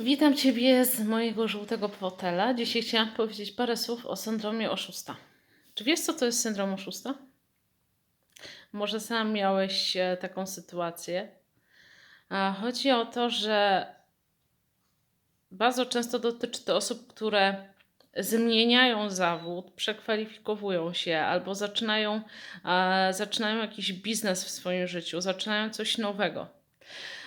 Witam Ciebie z mojego żółtego fotela. Dzisiaj chciałam powiedzieć parę słów o syndromie oszusta. Czy wiesz, co to jest syndrom oszusta? Może sam miałeś e, taką sytuację. Chodzi o to, że bardzo często dotyczy to osób, które zmieniają zawód, przekwalifikowują się albo zaczynają, zaczynają jakiś biznes w swoim życiu, zaczynają coś nowego.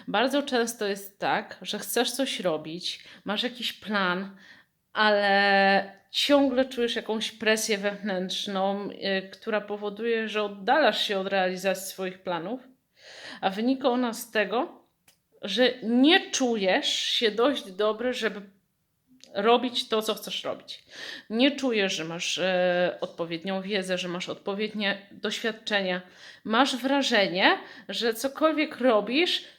Bardzo często jest tak, że chcesz coś robić, masz jakiś plan, ale ciągle czujesz jakąś presję wewnętrzną, y, która powoduje, że oddalasz się od realizacji swoich planów, a wynika ona z tego, że nie czujesz się dość dobry, żeby robić to, co chcesz robić. Nie czujesz, że masz e, odpowiednią wiedzę, że masz odpowiednie doświadczenia. Masz wrażenie, że cokolwiek robisz,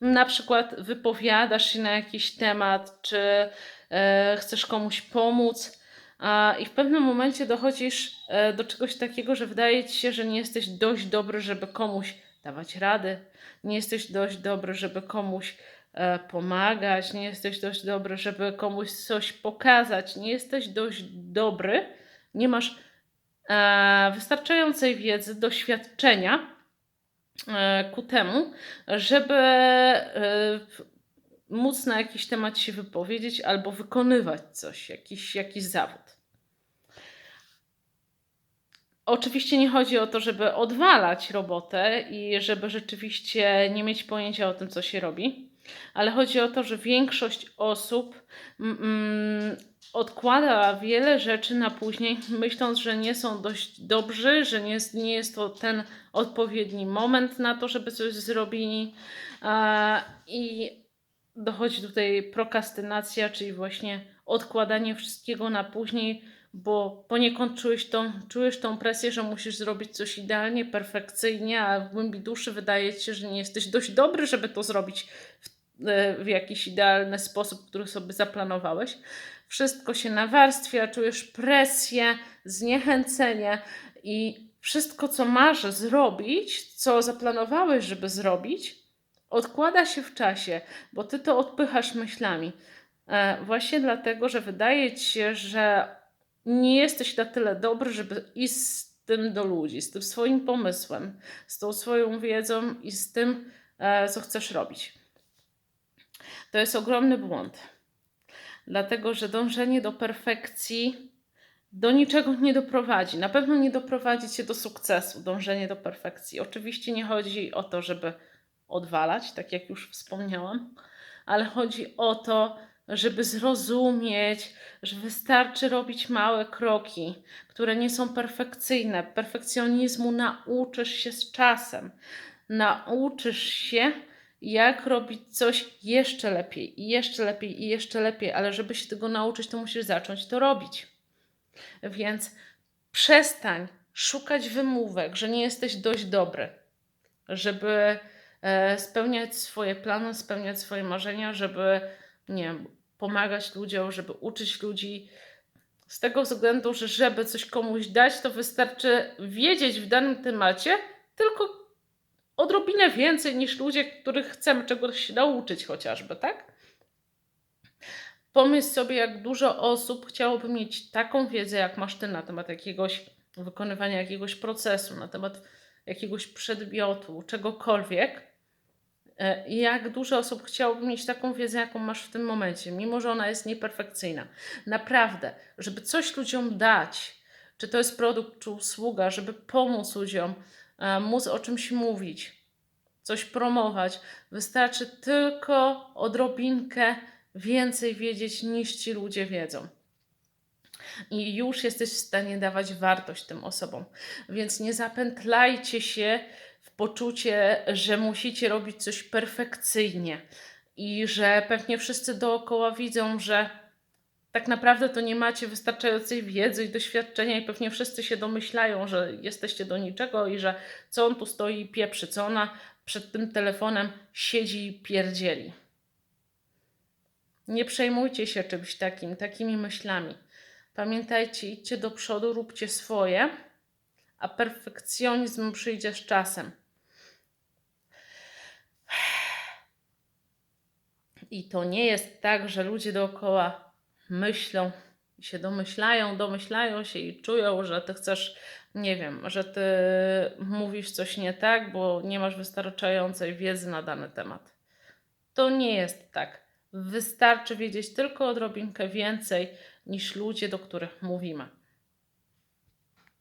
na przykład wypowiadasz się na jakiś temat, czy e, chcesz komuś pomóc, a, i w pewnym momencie dochodzisz e, do czegoś takiego, że wydaje ci się, że nie jesteś dość dobry, żeby komuś dawać rady, nie jesteś dość dobry, żeby komuś e, pomagać, nie jesteś dość dobry, żeby komuś coś pokazać, nie jesteś dość dobry, nie masz e, wystarczającej wiedzy, doświadczenia ku temu, żeby e, móc na jakiś temat się wypowiedzieć albo wykonywać coś, jakiś, jakiś zawód. Oczywiście nie chodzi o to, żeby odwalać robotę i żeby rzeczywiście nie mieć pojęcia o tym, co się robi, ale chodzi o to, że większość osób mm, odkłada wiele rzeczy na później, myśląc, że nie są dość dobrzy, że nie jest, nie jest to ten odpowiedni moment na to, żeby coś zrobili. A, I dochodzi tutaj prokrastynacja, czyli właśnie odkładanie wszystkiego na później, bo poniekąd czujesz tą, czujesz tą presję, że musisz zrobić coś idealnie, perfekcyjnie, a w głębi duszy wydaje ci się, że nie jesteś dość dobry, żeby to zrobić w, w jakiś idealny sposób, który sobie zaplanowałeś. Wszystko się nawarstwia, czujesz presję, zniechęcenie i wszystko, co masz zrobić, co zaplanowałeś, żeby zrobić, odkłada się w czasie, bo ty to odpychasz myślami. E, właśnie dlatego, że wydaje ci się, że nie jesteś na tyle dobry, żeby iść z tym do ludzi, z tym swoim pomysłem, z tą swoją wiedzą i z tym, e, co chcesz robić. To jest ogromny błąd, dlatego że dążenie do perfekcji do niczego nie doprowadzi. Na pewno nie doprowadzi cię do sukcesu, dążenie do perfekcji. Oczywiście nie chodzi o to, żeby odwalać, tak jak już wspomniałam, ale chodzi o to, żeby zrozumieć, że wystarczy robić małe kroki, które nie są perfekcyjne. Perfekcjonizmu nauczysz się z czasem. Nauczysz się, jak robić coś jeszcze lepiej, i jeszcze lepiej, i jeszcze lepiej, ale żeby się tego nauczyć, to musisz zacząć to robić. Więc przestań szukać wymówek, że nie jesteś dość dobry, żeby e, spełniać swoje plany, spełniać swoje marzenia, żeby nie wiem, pomagać ludziom, żeby uczyć ludzi. Z tego względu, że żeby coś komuś dać, to wystarczy wiedzieć w danym temacie tylko odrobinę więcej niż ludzie, których chcemy czegoś nauczyć chociażby, tak? Pomyśl sobie, jak dużo osób chciałoby mieć taką wiedzę, jak masz ty na temat jakiegoś wykonywania jakiegoś procesu, na temat jakiegoś przedmiotu, czegokolwiek, E, jak dużo osób chciałoby mieć taką wiedzę, jaką masz w tym momencie, mimo że ona jest nieperfekcyjna. Naprawdę, żeby coś ludziom dać, czy to jest produkt, czy usługa, żeby pomóc ludziom, móc o czymś mówić, coś promować, wystarczy tylko odrobinkę więcej wiedzieć niż ci ludzie wiedzą. I już jesteś w stanie dawać wartość tym osobom. Więc nie zapętlajcie się w poczucie, że musicie robić coś perfekcyjnie i że pewnie wszyscy dookoła widzą, że tak naprawdę to nie macie wystarczającej wiedzy i doświadczenia, i pewnie wszyscy się domyślają, że jesteście do niczego i że co on tu stoi pieprzy, co ona przed tym telefonem siedzi i pierdzieli. Nie przejmujcie się czymś takim, takimi myślami. Pamiętajcie, idźcie do przodu, róbcie swoje a perfekcjonizm przyjdzie z czasem. I to nie jest tak, że ludzie dookoła myślą i się domyślają, domyślają się i czują, że ty chcesz, nie wiem, że ty mówisz coś nie tak, bo nie masz wystarczającej wiedzy na dany temat. To nie jest tak. Wystarczy wiedzieć tylko odrobinkę więcej niż ludzie, do których mówimy.